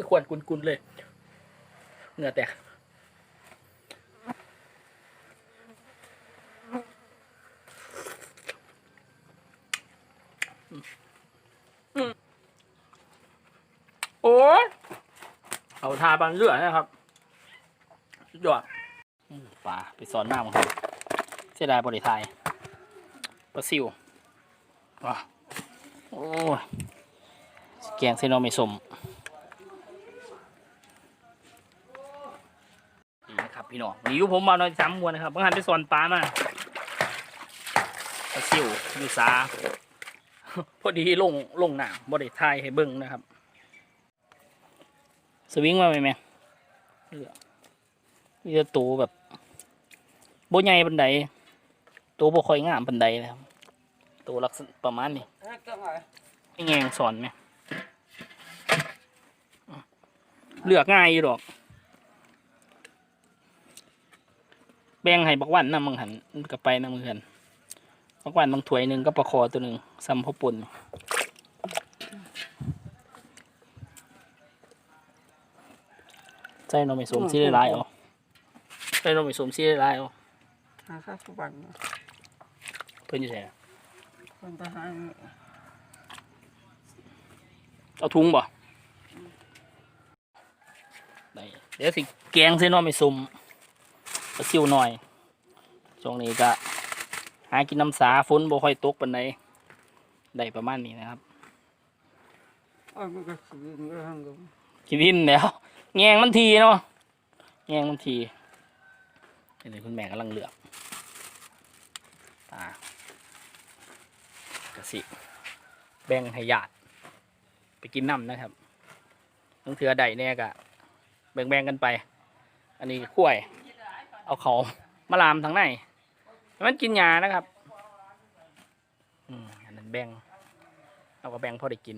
ยควรกุนๆเลย เหงื่อแตกโอ้เอาทาบันเลือดนะครับสุดยอดปลาไปสอนมากมั้งครับเสียดายบริไทยปลาซิวว้าโอ้ยแกงเซโนไม่สมนี่นะครับ พี่น้องนี่อยู่ผมมาหน่อยซ้ำมวนนะครับบางหันไปสอนปลามาปลาซิวอยู่สาพอดีลงลงหนังบริไทยให้เบิ้งนะครับ สวิงมาไหมแม่เลือกมีแต่ตัวแบบโบใหญ่บันไดตัวโบคอยงามบันไดนะครับตัวลักษณะประมาณนี้ไอ้แงงสอนไหมเลือกง่ายอยู่ดอก แบ่งให้บักวันนะมึงหันมันกับไปนะมึงหันบักวันบางถ้วยหนึ่งก็ประคอตัวหนึ่งซ้ำพ่อปุ่นใส่นมไม่สมซีได้หลายเอาใส่นมไม่สมซีได้หลายเอาหาข้าวสุบันเพิ่นอยู่ไสน่ะคนทหารเอาถุงบ่ได้เดี๋ยวสิแกงใส่นมไม่สม กระซิวหน่อย ช่วงนี้ก็หากินน้ำสาฝนบ่ค่อยตกปานใดได้ประมาณนี้นะครับกินวินแล้วแงงมันทีเนาะแงงมันทีเดี๋ยวคุณแม่กำลังเลือกตากระสิแบ่งให้ญาติไปกินน้ำนะครับต้องเถือใดเนี่ยกะแบ่งๆกันไป อันนี้ขั้วย เอาเขามาลามทางในให้มันกินยานะครับอืมอันนั้นแบ่งเอาก็แบ่งพอได้กิน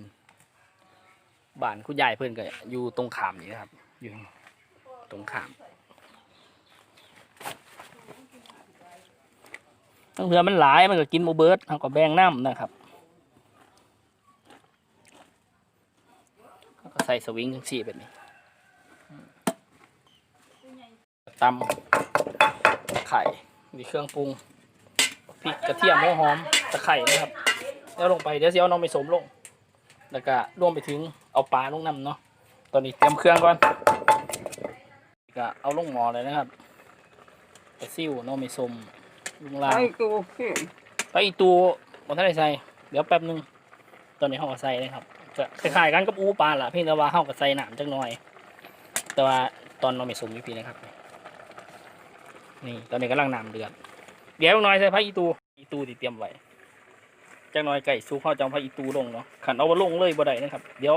บ้านคุณยายเพื่อนก็อยู่ตรงขามนี่นะครับ อยู่ตรงขามตั้งเผื่อมันหลายมันก็กินโมเบิร์ดเขาก็แบ่งน้ำนะครับก็ใส่สวิงทั้งสี่แบบนี้ตำ ข่ มีเครื่องปรุงพริกกระเทียมหัวหอมตะไคร่นะครับ แล้วลงไปเดี๋ยวสิเอาน้องไปสมลง แล้วก็รวมไปถึงเอาปลาลงน้ำเนาะ ตอนนี้เตรียมเครื่องก่อนก็เอาลงหม้อเลยนะครับปลาซิวเน้องไม่สมลุงลางไอ้ตัวเขียนไปอีกตัวบนท่านได้ใส่ เดี๋ยวแป๊บหนึง ตอนนี้เขาก็ใส่นะครับจะคล้ายๆกันกับอูปลาล่ะเพียงแต่ว่าเขาก็ใส่หนามจักหน่อย แต่ว่าตอนเราไม่สมอยู่พี่นะครับ นี่ตอนนี้กำลังน้ำเดือด เดี๋ยวหน่อยใส่ผักอีตูอีตูที่เตรียมไว้จังน้อยไก่สุกเขาจะเอาผักอีตูลงเนาะขันเอามาลงเลยบ่ได้นะครับ เดี๋ยว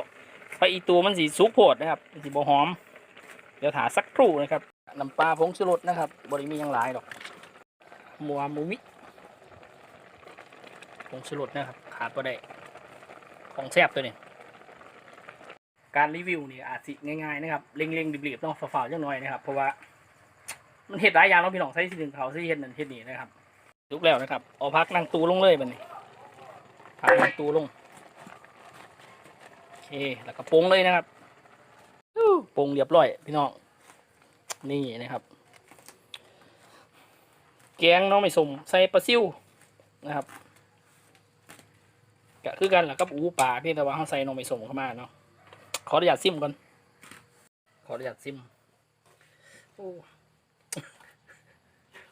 ผักอีตูมันสีสุกโพดนะครับมันสีบ่หอม เดี๋ยวถาสักครู่นะครับน้ำปลาผงชูรสนะครับบริมีหยังหลายดอกมัวมูมิผงชูรสนะครับ ขาดบ่ได้ของแซ่บตัวนี้ การรีวิวนี่อาจสิง่ายๆนะครับเร่งๆรีบๆต้องฝ่าๆจังหน่อยนะครับ เพราะว่า มันเห็ดหลายอย่างเนาะพี่น้องใส่สิหนึ่งเขาใส่เห็ดนั่นเห็ดนี่นะครับลุกแล้วนะครับเอาพักนั่งตูลงเลยบัดนี้ผ่านประตูลงโอเคแล้วก็ปรุงเลยนะครับปรุงเรียบร้อยพี่น้องนี่นะครับ แกงน้องไม่สมใส่ปลาซิวนะครับก็คือกันแหละกับอูปลาเพียงแต่ว่าเขาใส่น้องไม่สมเข้ามาเนาะขออนุญาตซิมก่อนขออนุญาตซิมโอ้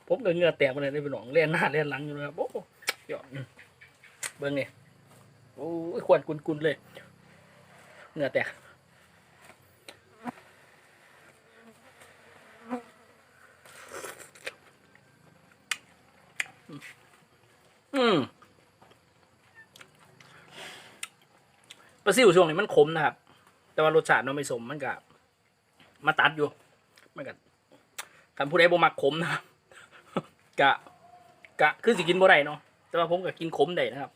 ผมเดินเงื่อแตกมาเลยได้พี่น้องเล่นหน้าเล่นหลังอยู่นะครับโอ้ยอดเบิ้งนี่โอ้ยควรกุนๆเลยเงื่อแตกอืมปลาซิวช่วงนี้มันขมนะครับ แต่ว่ารสชาติมันไม่สมมันกับมาตัดอยู่ มันกับคำพูดได้บ่มักขมนะครับ กะกะคือสิกินบ่ได้เนาะแต่ว่าผมก็กินขมได้นะครับ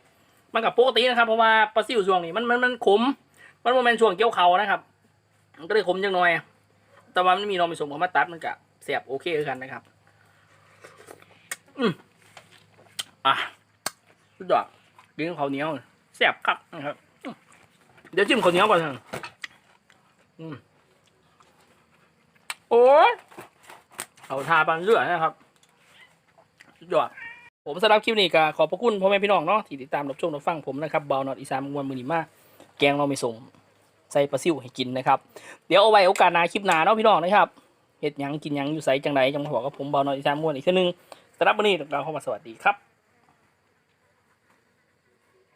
มันกับปกตินะครับเพราะว่าปลาซิวช่วงนี้มันมันมันขม มันโมเมนช่วงเกี่ยวเขานะครับ มันก็เลยขมจังหน่อย แต่ว่ามันมีนมผสมของมาตัดมันกะเสียบโอเคกันนะครับ อืมอะสุดยอดกินข้าวเหนียวเสียบคักนะครับ เดี๋ยวจิ้มข้าวเหนียวก่อนอืมโอ้เอาทาปันเลือดนะครับ สุดยอดผมสำหรับคลิปนี้ก็ขอบพระคุณพ่อแม่พี่น้องเนาะที่ติดตามรับชมรับฟังผมนะครับบาวนอดอีสานมวนมือนีมาแกงเราไม่สมใส่ปลาซิวให้กินนะครับเดี๋ยวเอาไว้โอกาสหน้าคลิปหน้าเนาะพี่น้องนะครับเห็ดหยังกินหยังอยู่ใสจังไรจังมาบอกกับผมบาวนอดอีสานมวนอีกเทีนึงสำหรับวันนี้เราเข้ามาสวัสดีครับ